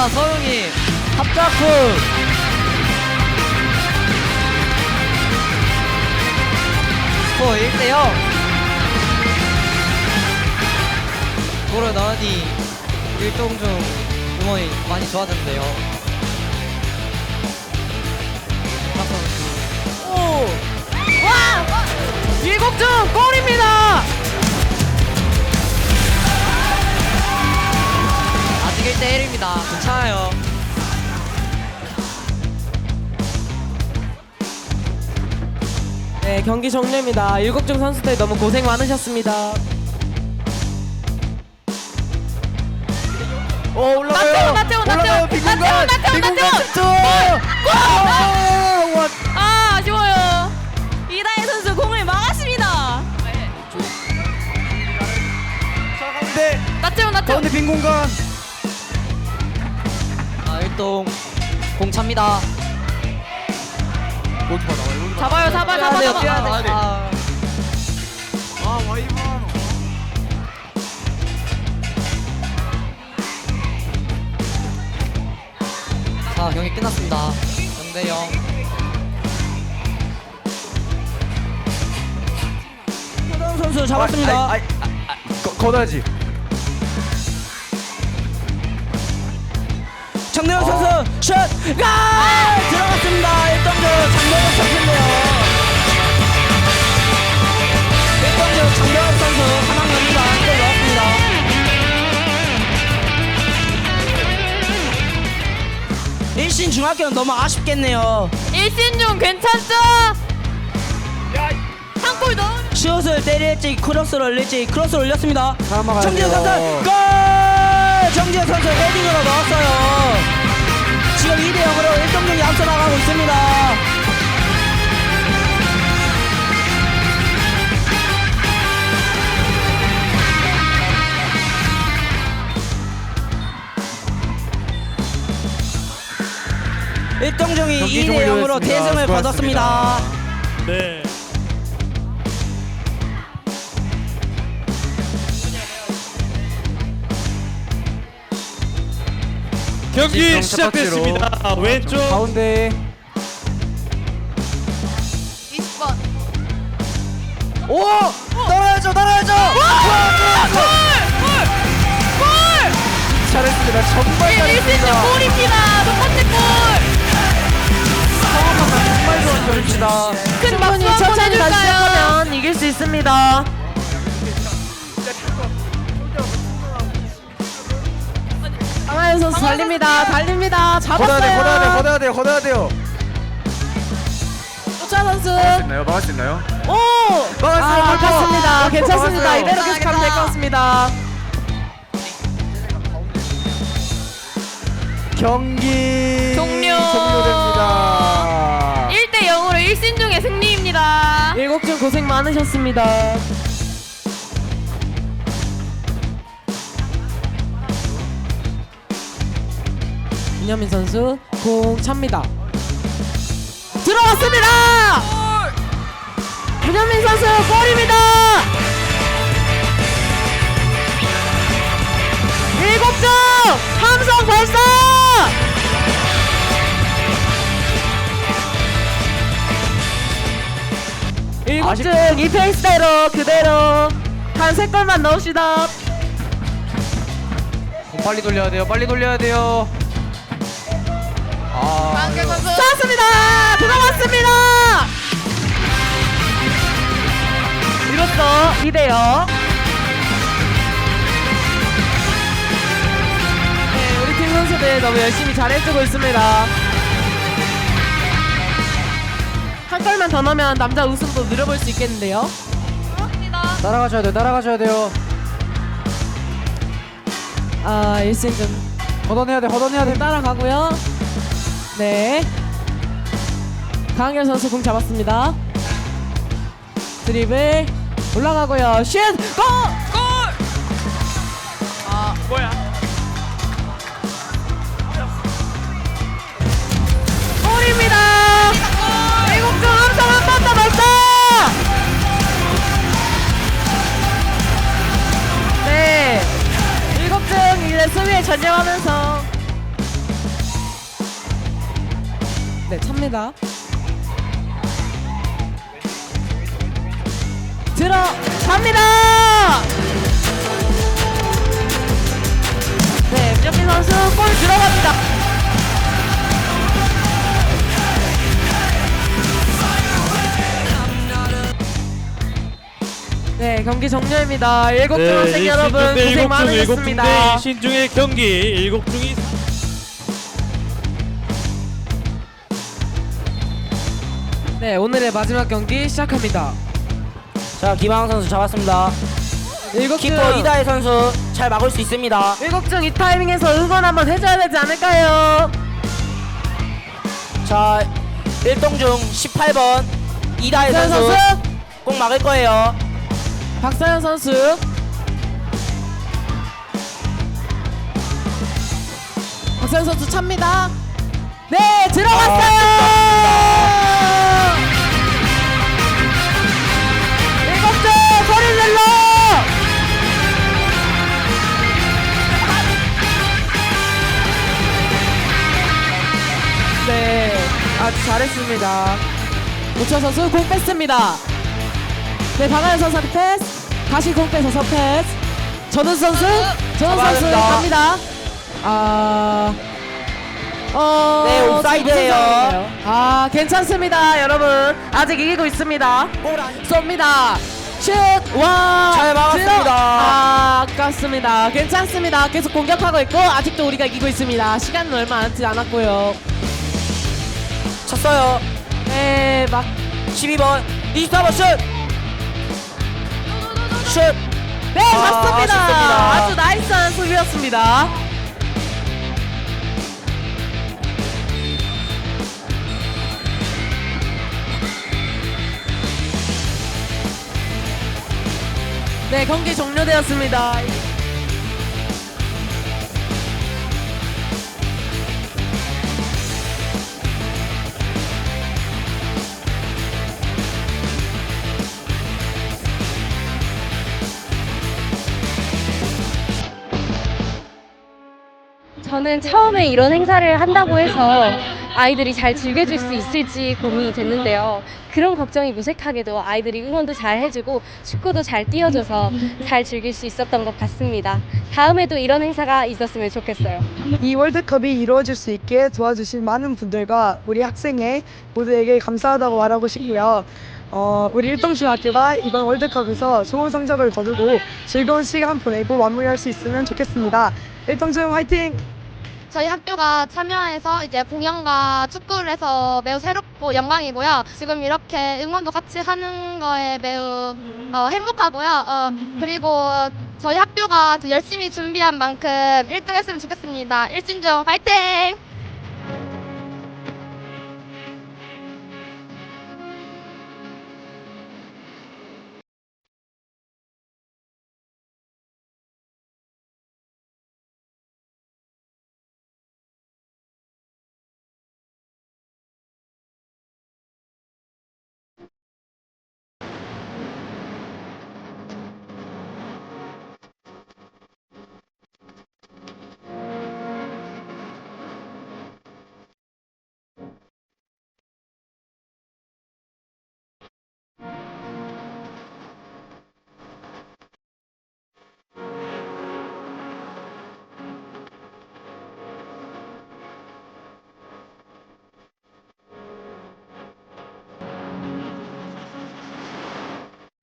자, 서영이. 합작품 스코어 1대0. 도로 나은이 일동중 응원이 많이 좋아졌는데요. 박 선수. 오! 와! 일곡중 골입니다! 아직 1대1입니다. 괜찮아요. 네, 경기 종료입니다. 일곡중 선수들 너무 고생 많으셨습니다. 오, 올라가요! 나태원, 나태원, 올라가요! 나태원! 빈공간! 나태원, 빈 공간 나태원! 슈트! 골! 와! 아 아쉬워요. 이다혜 선수 공을 막았습니다. 자, 가운데! 나태원 나태원. 가운데 빈 공간! 아, 일동 공 찹니다. 골키퍼 나와요. 골키퍼. 잡아요 잡아 뛰어야 잡아 돼요, 잡아. 뛰어야 돼요. 아, 네. 아 와이번. 자, 경기 끝났습니다. 0대0. 서다운 선수 잡았습니다. 아이, 아이, 아, 아, 거- 걷어야지. 정대현 선수 슛! 가! 들어갔습니다. 1등조 장동혁 선수인데요. 1등조 장동혁 선수 하나입니다. 골 넣었습니다. 일신 중학교는 너무 아쉽겠네요. 일신중 괜찮죠? 한골 넣으면 슛을 때릴지 크로스를 올릴지 크로스를 올렸습니다. 막아야 정지현 돼요. 선수 골! 정지현 선수 헤딩으로 넣었어요. 2대 0으로 종료했습니다. 대승을. 거뒀습니다. 네. 경기. 시작됐습니다. 왼쪽 가운데 20번. 오! 따라야죠, 따라야죠! 잘했습니다. 정말 잘했습니다. 골입니다. 첫 번째 골. 좋은 골입니다. 큰 박수 한번 해줄까요? 이길 수 있습니다. 강하연 선수 달립니다. 달립니다. 걷어야 돼, 걷어야 돼, 잡았어요. 걷어야 돼요, 걷어야 돼요. 쫓아 선수. 있나요? 막을 수 있나요? 오! 막았어요, 아. 아깝습니다. 골키퍼 괜찮습니다. 막았어요. 이대로 계속 가면 될 것 같습니다. 경기 고생 많으셨습니다. 윤현민 선수 공 찹니다. 들어갔습니다. 윤현민 선수 골입니다. 일곡중 함성 발사. 일곡중 이 페이스대로 그대로 한 세 골만 넣읍시다. 공 빨리 돌려야 돼요. 빨리 돌려야 돼요. 아, 강경 선수. 쐈습니다. 들어갔습니다. 이로써 2대0. 네, 우리 팀 선수들 너무 열심히 잘해주고 있습니다. 한 골만 더 넣으면 남자 우승도 누려볼 수 있겠는데요. 그렇습니다. 따라가셔야 돼요, 따라가셔야 돼요. 아, 1승 걷어내야 돼, 걷어내야 돼. 따라가고요. 네. 강한결 선수 공 잡았습니다. 드리블 올라가고요. 슛! 골! 아 뭐야? 전념하면서 네, 찹니다. 들어갑니다. 네, 임정민 선수 골 들어갑니다. 네, 경기 종료입니다. 일곱 네, 중학생 여러분 고생 중 많으셨습니다. 신중의 경기 일곱 중이 네, 오늘의 마지막 경기 시작합니다. 자 김하영 선수 잡았습니다. 일곱 키퍼 이다혜 선수 잘 막을 수 있습니다. 일곱 중 이 타이밍에서 응원 한번 해줘야 되지 않을까요? 자 1동 중 18번 이다혜 박사현 선수 선수, 꼭 막을 거예요. 박사현 선수. 박사현 선수 찹니다. 네, 들어갔어요. 일곱 중 소리 질러. 네, 아주 잘했습니다. 우철 선수 공 뺐습니다. 네, 박하연 선수 패스. 다시 공 빼서서 패스. 전훈 선수, 전훈 잡아야 선수 됩니다. 갑니다. 아, 어, 네, 옵사이드예요. 아, 괜찮습니다, 여러분. 아직 이기고 있습니다. 쏩니다. 슛! 와! 잘 막았습니다. 들어- 아, 아깝습니다. 괜찮습니다. 계속 공격하고 있고, 아직도 우리가 이기고 있습니다. 시간은 얼마 남지 않았고요. 쳤어요. 네, 막 12번 24번 슛. 슛. 네, 아, 맞습니다. 아쉽습니다. 아주 나이스한 수비였습니다. 네, 경기 종료되었습니다. 저는 처음에 이런 행사를 한다고 해서 아이들이 잘 즐겨줄 수 있을지 고민이 됐는데요. 그런 걱정이 무색하게도 아이들이 응원도 잘 해주고 축구도 잘 뛰어줘서 잘 즐길 수 있었던 것 같습니다. 다음에도 이런 행사가 있었으면 좋겠어요. 이 월드컵이 이루어질 수 있게 도와주신 많은 분들과 우리 학생회 모두에게 감사하다고 말하고 싶고요. 어, 우리 일동중학교가 이번 월드컵에서 좋은 성적을 거두고 즐거운 시간 보내고 마무리할 수 있으면 좋겠습니다. 일동중 화이팅! 저희 학교가 참여해서 이제 공연과 축구를 해서 매우 새롭고 영광이고요. 지금 이렇게 응원도 같이 하는 거에 매우 어, 행복하고요. 어, 그리고 저희 학교가 더 열심히 준비한 만큼 1등 했으면 좋겠습니다. 일진중 파이팅!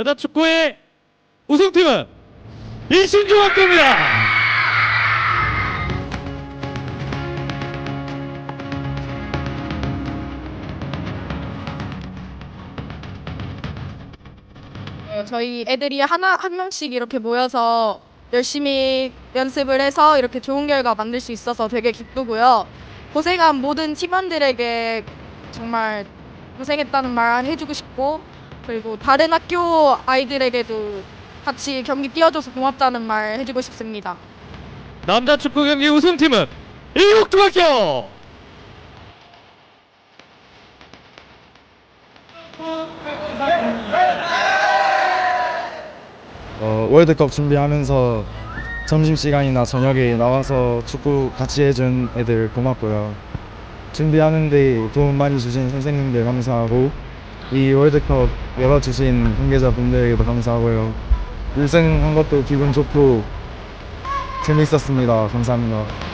여자 축구의 우승팀은 일신중학교입니다. 어, 저희 애들이 하나 한 명씩 이렇게 모여서 열심히 연습을 해서 이렇게 좋은 결과 만들 수 있어서 되게 기쁘고요. 고생한 모든 팀원들에게 정말 고생했다는 말 해주고 싶고 그리고 다른 학교 아이들에게도 같이 경기 뛰어줘서 고맙다는 말 해주고 싶습니다. 남자 축구 경기 우승팀은 일국중학교. 어, 월드컵 준비하면서 점심시간이나 저녁에 나와서 축구 같이 해준 애들 고맙고요. 준비하는데 도움 많이 주신 선생님들 감사하고 이 월드컵 열어주신 관계자분들에게도 감사하고요. 1승한 것도 기분 좋고 재밌었습니다. 감사합니다.